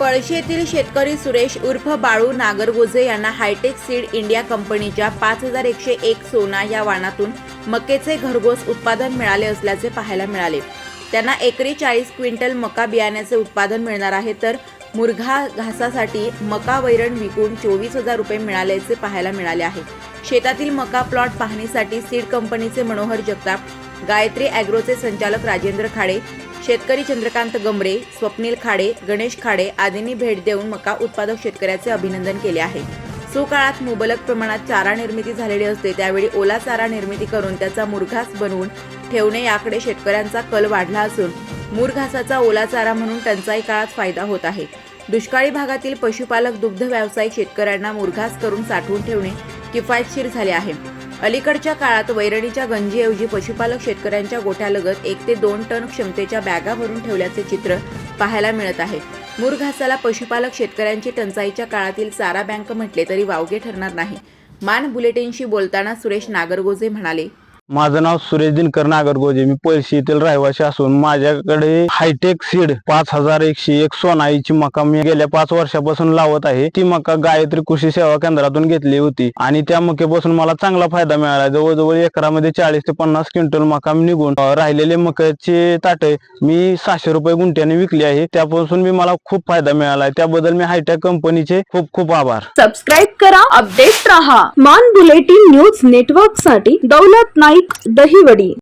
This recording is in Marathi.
पळशी येथील शेतकरी सुरेश उर्फ बाळू नागरगोजे यांना हायटेक सीड इंडिया कंपनीच्या पाच हजार एकशे एक सोना या वाणातून मकेचे घरघोस उत्पादन मिळाले असल्याचे पाहायला मिळाले. त्यांना एकरी चाळीस क्विंटल मका बियाण्याचे उत्पादन मिळणार आहे तर मुरघा घासासाठी मका वैरण विकून चोवीस हजार रुपये मिळाल्याचे पाहायला मिळाले आहे. शेतातील मका प्लॉट पाहणीसाठी सीड कंपनीचे मनोहर जगताप गायत्री अॅग्रोचे संचालक राजेंद्र खाडे शेतकरी चंद्रकांत गमरे स्वप्नील खाडे गणेश खाडे आदींनी भेट देऊन मका उत्पादक शेतकऱ्याचे अभिनंदन केले आहे. सुकाळात मुबलक प्रमाणात चारा निर्मिती झालेली असते त्यावेळी ओला चारा निर्मिती करून त्याचा मुरघास बनवून ठेवणे याकडे शेतकऱ्यांचा कल वाढला असून मुरघासाचा ओला चारा म्हणून टंचाई काळात फायदा होत आहे. दुष्काळी भागातील पशुपालक दुग्ध व्यावसायिक शेतकऱ्यांना मुरघास करून साठवून ठेवणे किफायतशीर झाले आहे. अलीकडच्या काळात वैरणीच्या गंजीऐवजी पशुपालक शेतकऱ्यांच्या गोठ्यालगत एक ते दोन टन क्षमतेच्या बॅगा भरून ठेवल्याचे चित्र पाहायला मिळत आहे. मुरघासाला पशुपालक शेतकऱ्यांची टंचाईच्या काळातील चारा बँक म्हटले तरी वावगे ठरणार नाही. मान बुलेटिनशी बोलताना सुरेश नागरगोजे म्हणाले माझं नाव सुरेश दिनकर नागरगोजे. मी पळशी येथील रहिवासी असून माझ्याकडे हायटेक सीड पाच हजार एकशे एक सोनाईची मका मी गेल्या पाच वर्षापासून लावत आहे. ती मका गायत्री कृषी सेवा केंद्रातून घेतली होती आणि त्या मक्यापासून मला चांगला फायदा मिळाला. जवळजवळ एकरामध्ये चाळीस ते पन्नास क्विंटल मका मी निघून राहिलेले मक्याचे ताटे मी सहाशे रुपये गुंठ्याने विकली आहे. त्यापासून मी मला खूप फायदा मिळाला त्याबद्दल मी हायटेक कंपनीचे खूप खूप आभार. सबस्क्राईब करा अपडेट राहा. मान बुलेटिन न्यूज नेटवर्कसाठी दौलत दही वडी.